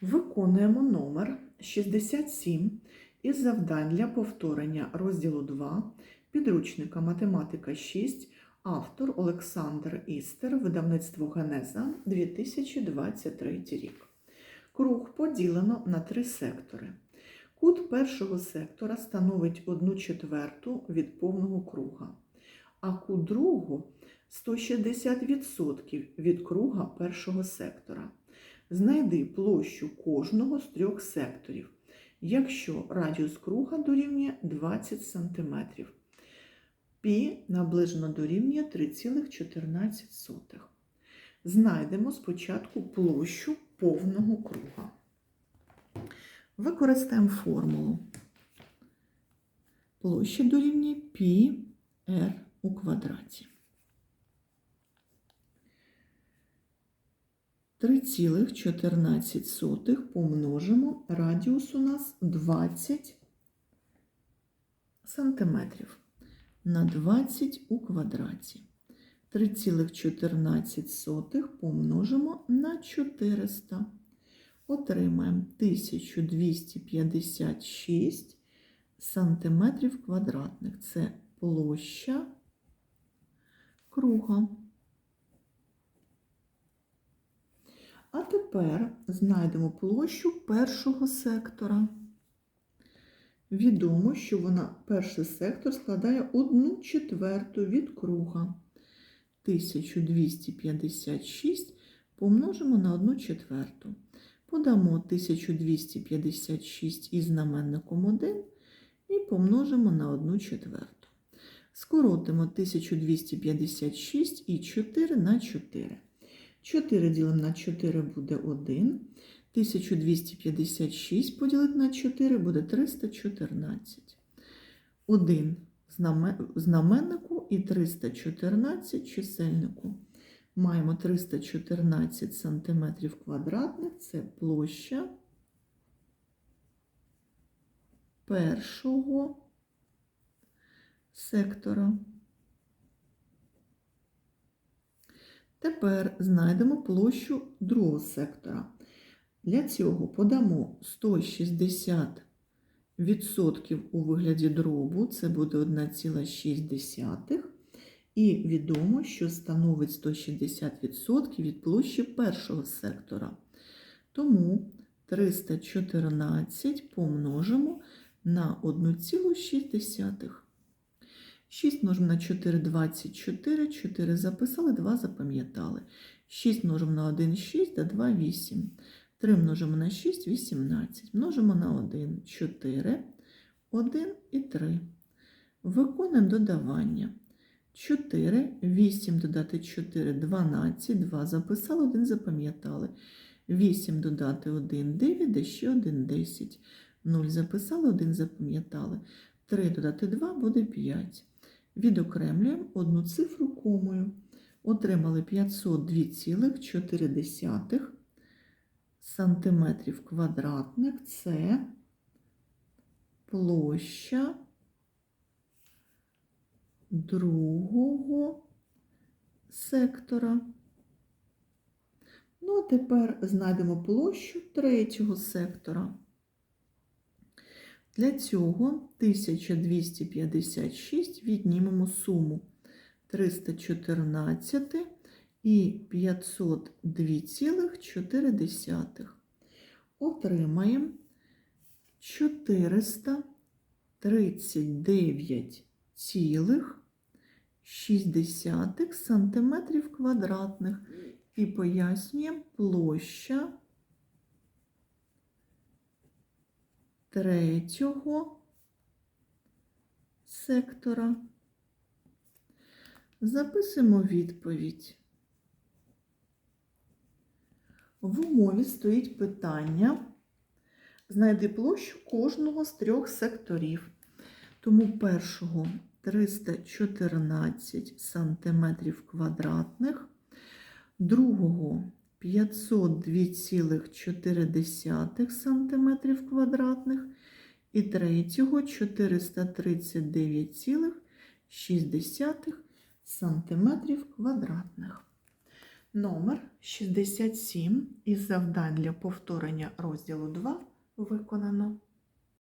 Виконуємо номер 67 із завдань для повторення розділу 2 підручника Математика 6, автор Олександр Істер, видавництво Генеза 2023 рік. Круг поділено на три сектори. Кут першого сектора становить 1 четверту від повного круга, а кут другого 160% від круга першого сектора. Знайди площу кожного з трьох секторів, якщо радіус круга дорівнює 20 см. Пі наближено дорівнює 3,14. Знайдемо спочатку площу повного круга. Використаємо формулу. Площа дорівнює пі r у квадраті. 3,14 помножимо, радіус у нас 20 сантиметрів на 20 у квадраті. 3,14 помножимо на 400. Отримаємо 1256 сантиметрів квадратних. Це площа круга. А тепер знайдемо площу першого сектора. Відомо, що вона, перший сектор складає 1 четверту від круга. 1256 помножимо на 1 четверту. Подамо 1256 із знаменником 1 і помножимо на 1 четверту. Скоротимо 1256 і 4 на 4. 4 ділимо на 4 буде 1. 1256 поділити на 4 буде 314. 1 в знаменнику і 314 чисельнику. Маємо 314 см квадратних, це площа першого сектора. Тепер знайдемо площу другого сектора. Для цього подамо 160% у вигляді дробу, це буде 1,6. І відомо, що становить 160% від площі першого сектора. Тому 314 помножимо на 1,6. 6 множимо на 4 – 24, 4 записали, 2 запам'ятали. 6 множимо на 1 – 6, та 2 – 8. 3 множимо на 6 – 18. Множимо на 1 – 4, 1 і 3. Виконуємо додавання. 4, 8 додати 4 – 12, 2 записали, 1 запам'ятали. 8 додати 1 – 9, а ще 1 – 10. 0 записали, 1 запам'ятали. 3 додати 2 буде 5. Відокремлюємо одну цифру комою. Отримали 502,4 сантиметрів квадратних. Це площа другого сектора. Ну, а тепер знайдемо площу третього сектора. Для цього 1256 віднімемо суму 314 і 502,4. Отримаємо 439,6 см квадратних і пояснюємо площа третього сектора. Записуємо відповідь. В умові стоїть питання. Знайди площу кожного з трьох секторів. Тому першого 314 сантиметрів квадратних, другого 502,4 см квадратних і третього 439,6 см квадратних. Номер 67 із завдань для повторення розділу 2 виконано.